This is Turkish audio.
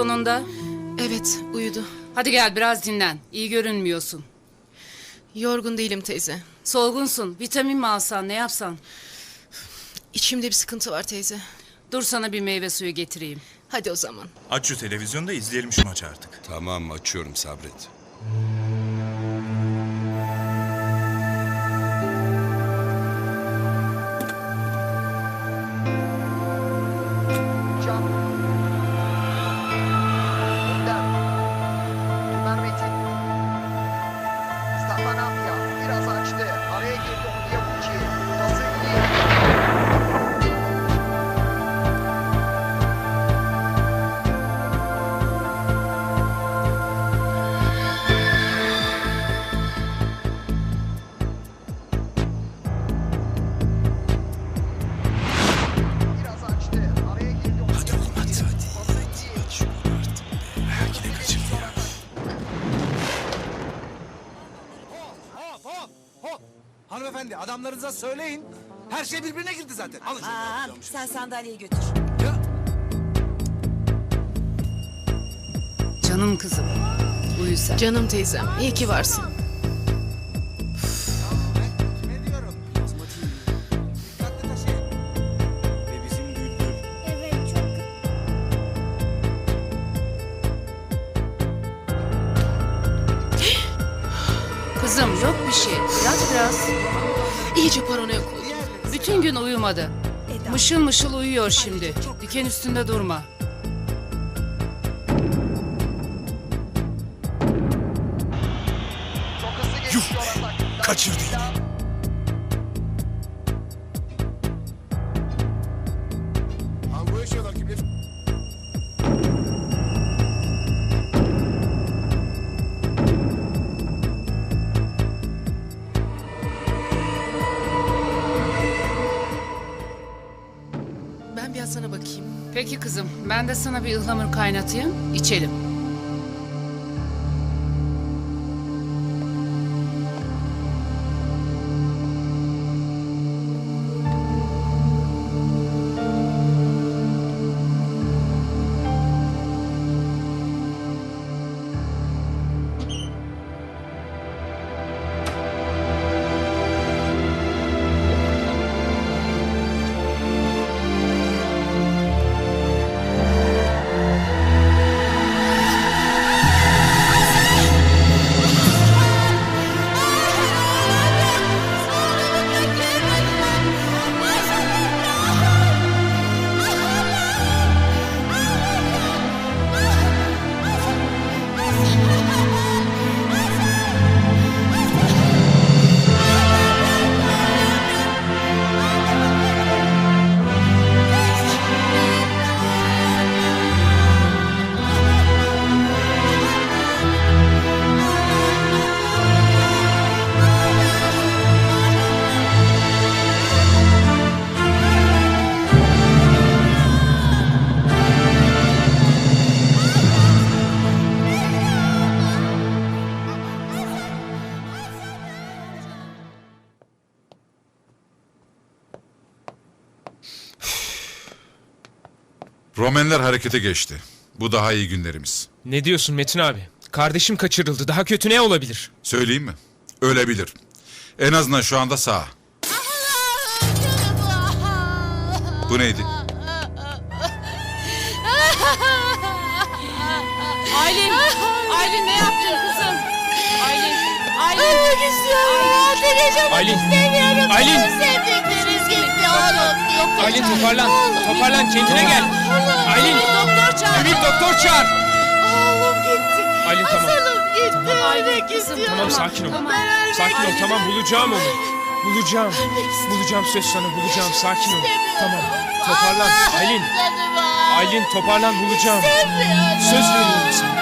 sonunda? Evet, uyudu. Hadi gel biraz dinlen. İyi görünmüyorsun. Yorgun değilim teyze. Solgunsun. Vitamin mi alsan ne yapsan? İçimde bir sıkıntı var teyze. Dur sana bir meyve suyu getireyim. Hadi o zaman. Aç şu televizyonu da izleyelim şu maçı artık. Tamam açıyorum sabret. Adamlarınıza söyleyin. Her şey birbirine girdi zaten. Alın şunu. Aa, sen sandalyeyi götür. Ya, Canım kızım. Uyu sen. Canım teyzem, iyi ki varsın. ne diyorum? Dikkatli taşıyın. Ve bizim Bülbül. Kızım yok bir şey. Yat biraz. İyice paranoyak oldum. Bütün gün uyumadı. Mışıl mışıl uyuyor şimdi. Diken üstünde durma. Atak. kaçırdı yine. Sana bakayım. Peki kızım ben de sana bir ıhlamur kaynatayım. içelim. Romenler harekete geçti. Bu daha iyi günlerimiz. Ne diyorsun Metin abi? Kardeşim kaçırıldı. Daha kötü ne olabilir? Söyleyeyim mi? Ölebilir. En azından şu anda sağ. Bu neydi? Aylin! Aylin ne yaptın kızım? Aylin! Aylin! Ölmek istiyorum. Artık yaşamak Aylin! istemiyorum. Aylin! Oğlum. Doktor Aylin çağır. toparlan. Oğlum Toparlan gitti. kendine gel. Oğlum, Aylin! Doktor çağır. Emir doktor çağır. Oğlum gitti. Aylin tamam. Asılım gitti. Aylin kızım. Tamam sakin ol. Tamam. Sakin ol tamam bulacağım onu. Bulacağım. Bulacağım söz sana bulacağım sakin ol. Tamam. Toparlan. Aylin. Aylin toparlan bulacağım. Söz veriyorum sana.